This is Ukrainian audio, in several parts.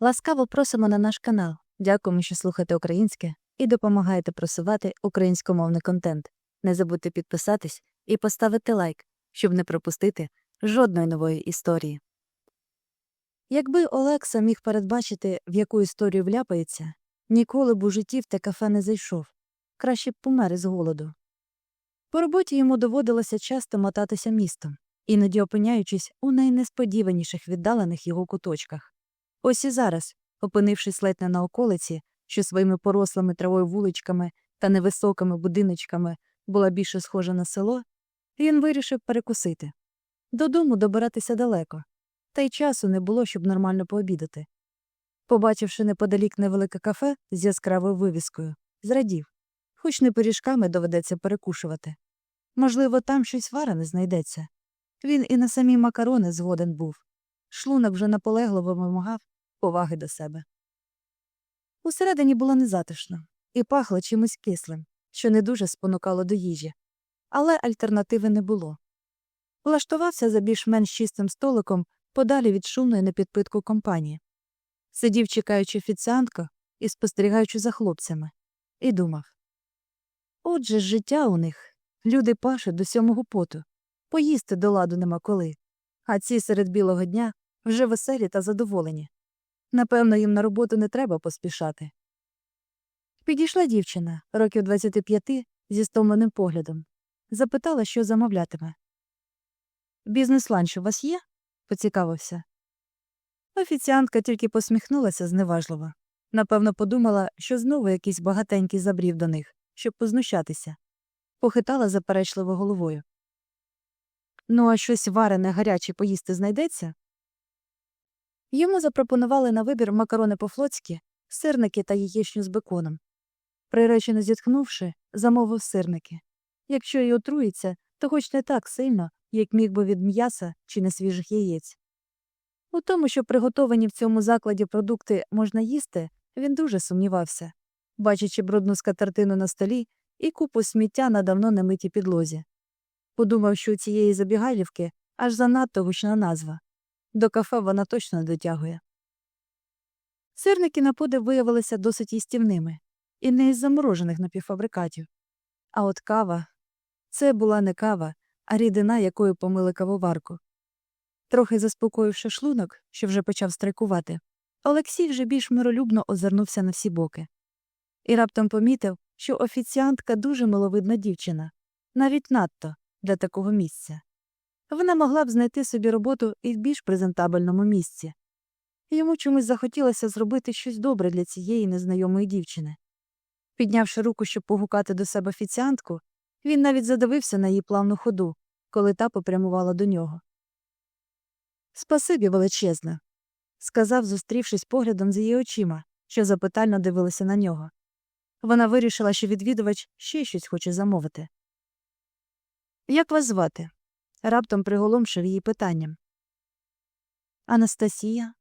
Ласкаво просимо на наш канал. Дякуємо, що слухаєте українське і допомагаєте просувати українськомовний контент. Не забудьте підписатись і поставити лайк, щоб не пропустити жодної нової історії. Якби Олекса міг передбачити, в яку історію вляпається, ніколи б у житті в те кафе не зайшов. Краще б помер із голоду. По роботі йому доводилося часто мотатися містом, іноді опиняючись у найнесподіваніших віддалених його куточках. Ось і зараз, опинившись ледь не на околиці, що своїми порослими травою вуличками та невисокими будиночками була більше схожа на село, він вирішив перекусити. Додому добиратися далеко, та й часу не було, щоб нормально пообідати. Побачивши неподалік невелике кафе з яскравою вивіскою, зрадів, хоч не пиріжками доведеться перекушувати. Можливо, там щось варене знайдеться. Він і на самі макарони згоден був. Шлунок вже наполегливо вимагав поваги до себе. Усередині було незатишно і пахло чимось кислим, що не дуже спонукало до їжі, але альтернативи не було. Влаштувався за більш-менш чистим столиком подалі від шумної на підпитку компанії. Сидів, чекаючи офіціантку і спостерігаючи за хлопцями, і думав Отже життя у них люди пашуть до сьомого поту, поїсти до ладу нема коли, а ці серед білого дня вже веселі та задоволені. Напевно, їм на роботу не треба поспішати. Підійшла дівчина, років 25, зі стомленим поглядом. Запитала, що замовлятиме. Бізнес-ланч у вас є? поцікавився. Офіціантка тільки посміхнулася зневажливо. Напевно, подумала, що знову якийсь багатенький забрів до них, щоб познущатися. Похитала заперечливо головою. Ну, а щось варене гаряче поїсти знайдеться? Йому запропонували на вибір макарони по-флотськи, сирники та яєчню з беконом. Приречено зітхнувши, замовив сирники. Якщо й отруїться, то хоч не так сильно, як міг би від м'яса чи несвіжих яєць. У тому, що приготовані в цьому закладі продукти можна їсти, він дуже сумнівався, бачачи брудну скатертину на столі і купу сміття на давно немитій підлозі. Подумав, що у цієї забігайлівки аж занадто гучна назва. До кафе вона точно дотягує. Сирники на подив виявилися досить їстівними, і не із заморожених напівфабрикатів. А от кава це була не кава, а рідина, якою помили кавоварку. Трохи заспокоївши шлунок, що вже почав страйкувати, Олексій вже більш миролюбно озирнувся на всі боки. І раптом помітив, що офіціантка дуже миловидна дівчина, навіть надто для такого місця. Вона могла б знайти собі роботу і в більш презентабельному місці. Йому чомусь захотілося зробити щось добре для цієї незнайомої дівчини. Піднявши руку, щоб погукати до себе офіціантку, він навіть задивився на її плавну ходу, коли та попрямувала до нього. Спасибі величезне, сказав, зустрівшись поглядом з її очима, що запитально дивилися на нього. Вона вирішила, що відвідувач ще щось хоче замовити. Як вас звати? Раптом приголомшив її питанням. Анастасія.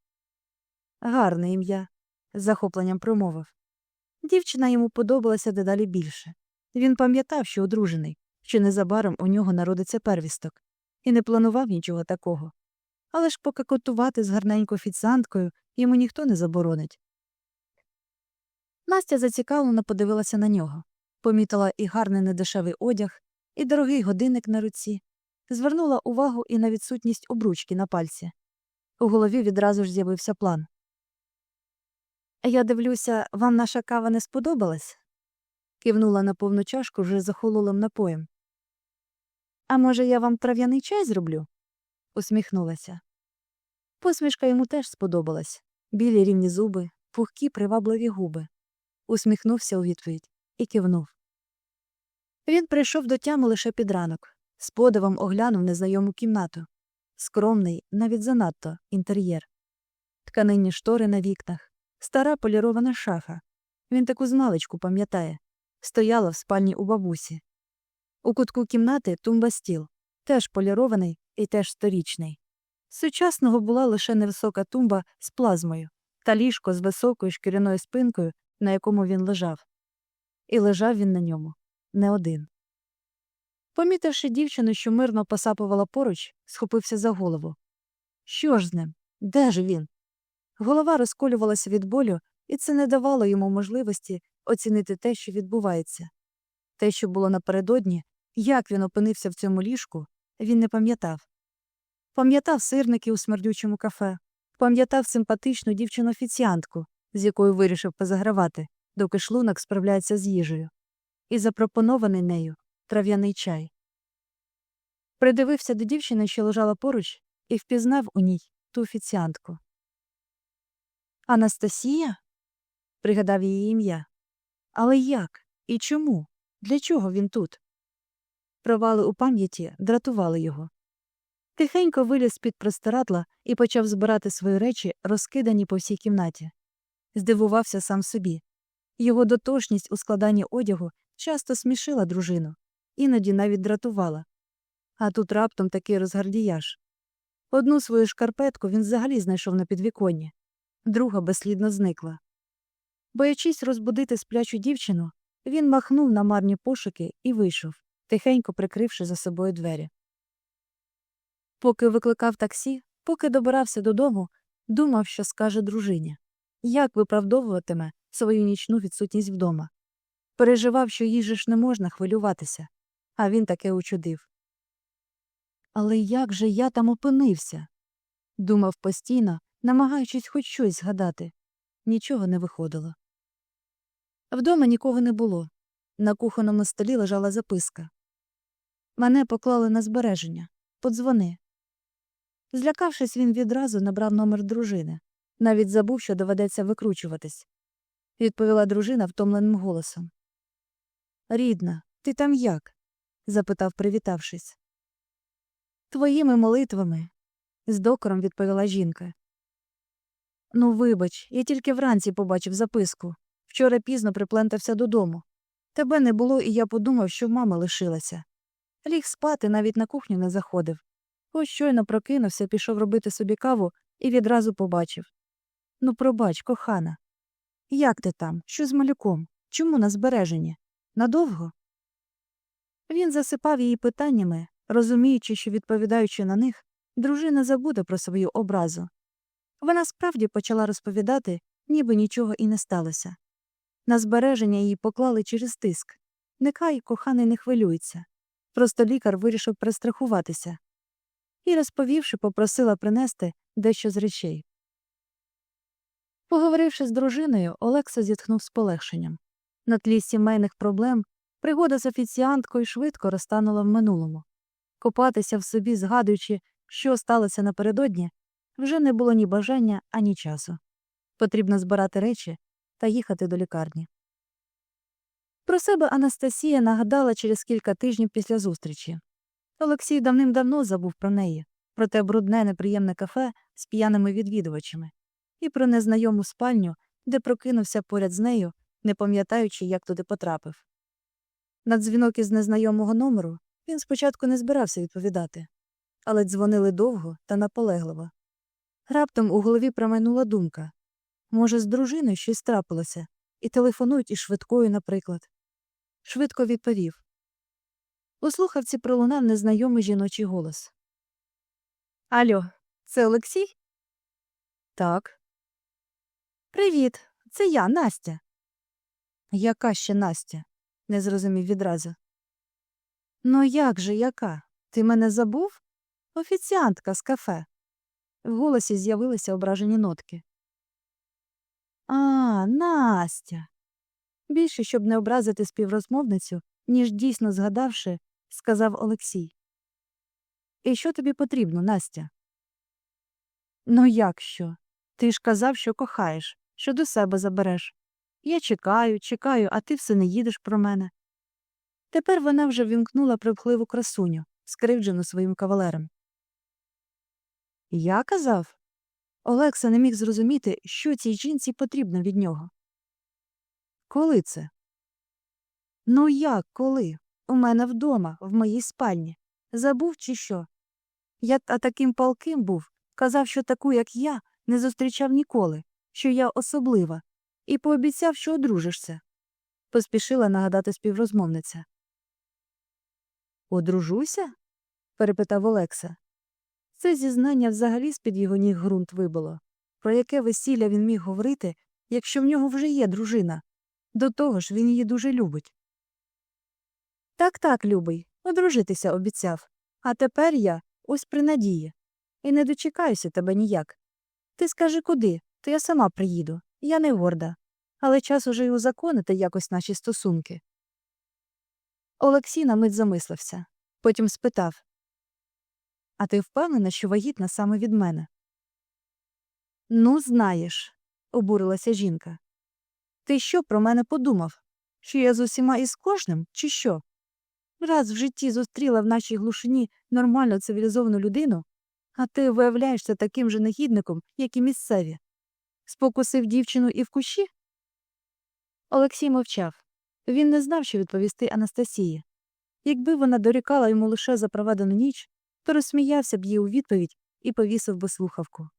Гарне ім'я, з захопленням промовив. Дівчина йому подобалася дедалі більше. Він пам'ятав, що одружений, що незабаром у нього народиться первісток, і не планував нічого такого. Але ж покакотувати з гарненькою офіціанткою йому ніхто не заборонить. Настя зацікавлено подивилася на нього, помітила і гарний недешевий одяг, і дорогий годинник на руці, звернула увагу і на відсутність обручки на пальці. У голові відразу ж з'явився план. Я дивлюся, вам наша кава не сподобалась? кивнула на повну чашку вже захололим напоєм. А може, я вам трав'яний чай зроблю? усміхнулася. Посмішка йому теж сподобалась білі рівні зуби, пухкі привабливі губи. Усміхнувся у відповідь і кивнув. Він прийшов до тями лише під ранок, з подивом оглянув незнайому кімнату. Скромний, навіть занадто, інтер'єр. Тканинні штори на вікнах, стара полірована шафа. Він таку змалечку пам'ятає. Стояла в спальні у бабусі. У кутку кімнати тумба стіл, теж полірований і теж сторічний. Сучасного була лише невисока тумба з плазмою та ліжко з високою шкіряною спинкою, на якому він лежав. І лежав він на ньому не один. Помітивши дівчину, що мирно посапувала поруч, схопився за голову. Що ж з ним? Де ж він? Голова розколювалася від болю, і це не давало йому можливості оцінити те, що відбувається. Те, що було напередодні, як він опинився в цьому ліжку, він не пам'ятав. Пам'ятав сирники у смердючому кафе, пам'ятав симпатичну дівчину-офіціантку, з якою вирішив позагравати, доки шлунок справляється з їжею, і запропонований нею трав'яний чай. Придивився до дівчини, що лежала поруч, і впізнав у ній ту офіціантку. Анастасія? пригадав її ім'я. Але як? І чому? Для чого він тут? Провали у пам'яті дратували його. Тихенько виліз з-під простирадла і почав збирати свої речі, розкидані по всій кімнаті. Здивувався сам собі. Його дотошність у складанні одягу часто смішила дружину, іноді навіть дратувала. А тут раптом такий розгардіяж. Одну свою шкарпетку він взагалі знайшов на підвіконні, друга безслідно зникла. Боячись розбудити сплячу дівчину, він махнув на марні пошуки і вийшов, тихенько прикривши за собою двері. Поки викликав таксі, поки добирався додому, думав, що скаже дружині, як виправдовуватиме свою нічну відсутність вдома. Переживав, що їй ж не можна хвилюватися, а він таке учудив. Але як же я там опинився? думав постійно, намагаючись хоч щось згадати. Нічого не виходило. Вдома нікого не було. На кухонному столі лежала записка. Мене поклали на збереження. Подзвони. Злякавшись, він відразу набрав номер дружини. Навіть забув, що доведеться викручуватись. Відповіла дружина втомленим голосом. Рідна, ти там як? Запитав, привітавшись. Твоїми молитвами, з докором відповіла жінка. Ну, вибач, я тільки вранці побачив записку. Вчора пізно приплентався додому. Тебе не було, і я подумав, що мама лишилася. Ліг спати, навіть на кухню не заходив. Ось щойно прокинувся, пішов робити собі каву і відразу побачив. Ну, пробач, кохана. Як ти там? Що з малюком? Чому на збереженні? Надовго? Він засипав її питаннями, розуміючи, що, відповідаючи на них, дружина забуде про свою образу. Вона справді почала розповідати, ніби нічого і не сталося. На збереження її поклали через тиск. Нехай коханий не хвилюється. Просто лікар вирішив перестрахуватися. І, розповівши, попросила принести дещо з речей. Поговоривши з дружиною, Олекса зітхнув з полегшенням. На тлі сімейних проблем пригода з офіціанткою швидко розтанула в минулому. Копатися в собі, згадуючи, що сталося напередодні, вже не було ні бажання, ані часу. Потрібно збирати речі та їхати до лікарні. Про себе Анастасія нагадала через кілька тижнів після зустрічі. Олексій давним-давно забув про неї, про те брудне неприємне кафе з п'яними відвідувачами, і про незнайому спальню, де прокинувся поряд з нею, не пам'ятаючи, як туди потрапив. На дзвінок із незнайомого номеру він спочатку не збирався відповідати, але дзвонили довго та наполегливо. Раптом у голові промайнула думка може, з дружиною щось трапилося, і телефонують із швидкою, наприклад. Швидко відповів. У слухавці пролунав незнайомий жіночий голос. Алло, це Олексій? Так. Привіт, це я, Настя. Яка ще Настя? Не зрозумів відразу. Ну як же яка? Ти мене забув? Офіціантка з кафе. В голосі з'явилися ображені нотки. А, Настя. Більше, щоб не образити співрозмовницю, ніж дійсно згадавши, сказав Олексій. І що тобі потрібно, Настя? Ну, як що? Ти ж казав, що кохаєш, що до себе забереш. Я чекаю, чекаю, а ти все не їдеш про мене. Тепер вона вже вімкнула припхливу красуню, скривджену своїм кавалером. Я казав? Олекса не міг зрозуміти, що цій жінці потрібно від нього. Коли це? Ну як коли? У мене вдома, в моїй спальні. Забув, чи що? Я а таким палким був, казав, що таку, як я, не зустрічав ніколи, що я особлива, і пообіцяв, що одружишся. Поспішила нагадати співрозмовниця. Одружуся? перепитав Олекса. Це зізнання взагалі з під його ніг ґрунт вибило. про яке весілля він міг говорити, якщо в нього вже є дружина. До того ж, він її дуже любить. Так, так, любий, одружитися обіцяв. А тепер я ось при надії. І не дочекаюся тебе ніяк. Ти скажи куди, то я сама приїду. Я не горда. Але час уже й узаконити якось наші стосунки. Олексій на мить замислився. Потім спитав А ти впевнена, що вагітна саме від мене? Ну, знаєш, обурилася жінка. Ти що про мене подумав? Що я з усіма і з кожним, чи що? Раз в житті зустріла в нашій глушині нормальну цивілізовану людину, а ти виявляєшся таким же негідником, як і місцеві. Спокусив дівчину і в кущі? Олексій мовчав. Він не знав, що відповісти Анастасії. Якби вона дорікала йому лише за проведену ніч, то розсміявся б їй у відповідь і повісив би слухавку.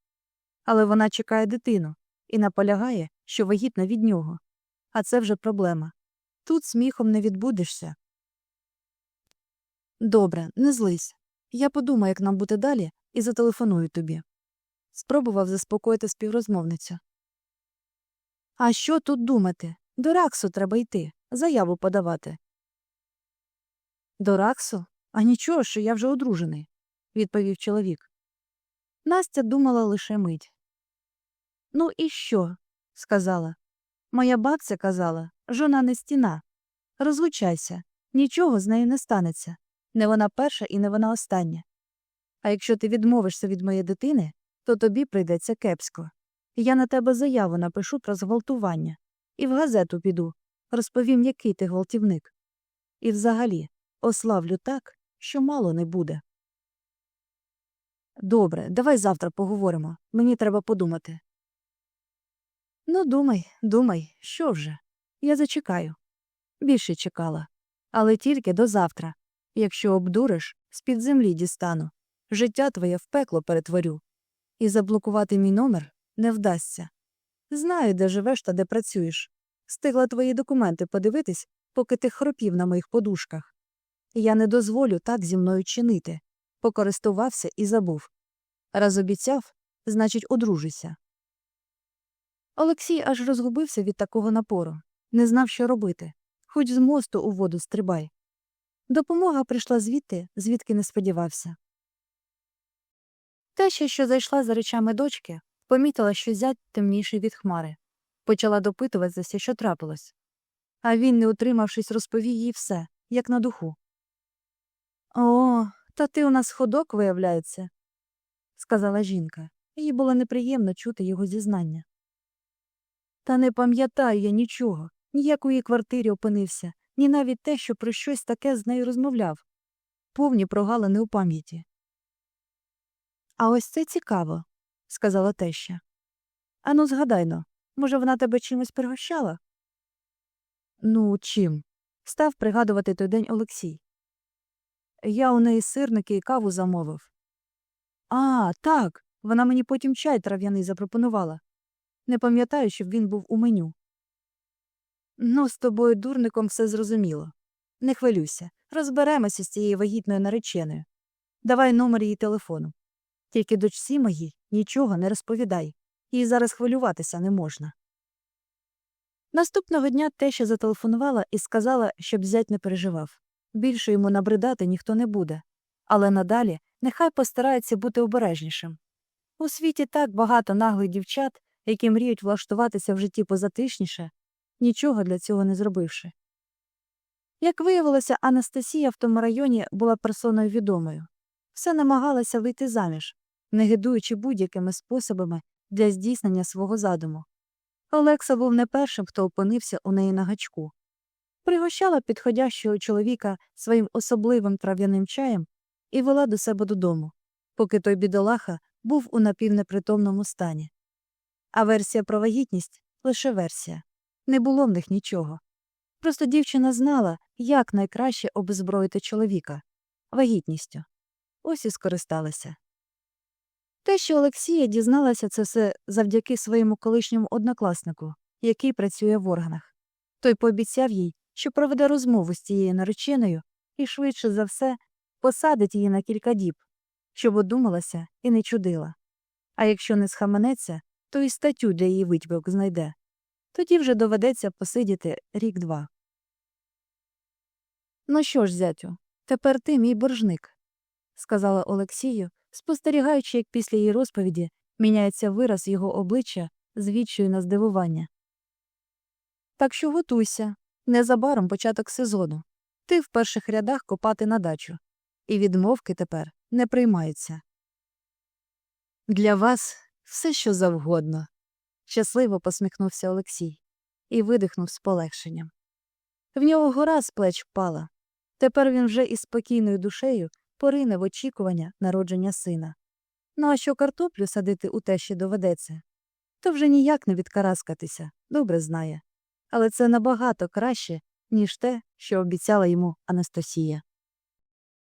Але вона чекає дитину і наполягає, що вагітна від нього. А це вже проблема. Тут сміхом не відбудешся. Добре, не злись. Я подумаю, як нам бути далі, і зателефоную тобі. Спробував заспокоїти співрозмовницю. А що тут думати? До Раксу треба йти, заяву подавати. До Раксу? А нічого, що я вже одружений, відповів чоловік. Настя думала лише мить. Ну і що? сказала. Моя бабця казала, жона не стіна. Розлучайся, нічого з нею не станеться. Не вона перша і не вона остання. А якщо ти відмовишся від моєї дитини, то тобі прийдеться кепсько. Я на тебе заяву напишу про зґвалтування. І в газету піду, розповім, який ти гвалтівник. І взагалі ославлю так, що мало не буде. Добре, давай завтра поговоримо. Мені треба подумати. Ну, думай, думай, що вже? Я зачекаю. Більше чекала. Але тільки до завтра. Якщо обдуриш, з-під землі дістану. Життя твоє в пекло перетворю. І заблокувати мій номер не вдасться. Знаю, де живеш та де працюєш. Стигла твої документи подивитись, поки ти хропів на моїх подушках. Я не дозволю так зі мною чинити. Покористувався і забув. Раз обіцяв, значить, одружися. Олексій аж розгубився від такого напору, не знав, що робити, хоч з мосту у воду стрибай. Допомога прийшла звідти, звідки не сподівався. Теща, що зайшла за речами дочки, помітила, що зять темніший від хмари. Почала допитуватися, що трапилось. А він, не утримавшись, розповів їй все, як на духу. О, та ти у нас ходок, виявляється, сказала жінка. Їй було неприємно чути його зізнання. Та не пам'ятаю я нічого, ніякої квартирі опинився, ні навіть те, що про щось таке з нею розмовляв. Повні прогалини у пам'яті. А ось це цікаво, сказала теща. Ану, згадайно, може, вона тебе чимось пригощала? Ну, чим? став пригадувати той день Олексій. Я у неї сирники і каву замовив. А, так. Вона мені потім чай трав'яний запропонувала. Не пам'ятаю, щоб він був у меню. Ну, з тобою, дурником, все зрозуміло. Не хвилюйся, розберемося з цією вагітною нареченою. Давай номер її телефону. Тільки дочці моїй нічого не розповідай, їй зараз хвилюватися не можна. Наступного дня теща зателефонувала і сказала, щоб зять не переживав. Більше йому набридати ніхто не буде, але надалі нехай постарається бути обережнішим. У світі так багато наглих дівчат, які мріють влаштуватися в житті позатишніше, нічого для цього не зробивши. Як виявилося, Анастасія в тому районі була персоною відомою, все намагалася вийти заміж, не гидуючи будь-якими способами для здійснення свого задуму. Олекса був не першим, хто опинився у неї на гачку. Пригощала підходящого чоловіка своїм особливим трав'яним чаєм і вела до себе додому, поки той бідолаха був у напівнепритомному стані. А версія про вагітність лише версія. Не було в них нічого. Просто дівчина знала, як найкраще обезброїти чоловіка вагітністю. Ось і скористалася. Те, що Олексія дізналася це все завдяки своєму колишньому однокласнику, який працює в органах. Той пообіцяв їй, що проведе розмову з цією нареченою і, швидше за все, посадить її на кілька діб, щоб одумалася і не чудила. А якщо не схаменеться, то й статтю для її витівок знайде. Тоді вже доведеться посидіти рік-два. Ну що ж, зятю, тепер ти мій боржник, сказала Олексію, спостерігаючи, як після її розповіді міняється вираз його обличчя з відчаю на здивування. Так що готуйся. Незабаром початок сезону. Ти в перших рядах копати на дачу. І відмовки тепер не приймаються. Для вас все що завгодно. Щасливо посміхнувся Олексій і видихнув з полегшенням. В нього гора з плеч впала. Тепер він вже із спокійною душею порине в очікування народження сина. Ну а що картоплю садити у те, що доведеться, то вже ніяк не відкараскатися, добре знає. Але це набагато краще, ніж те, що обіцяла йому Анастасія.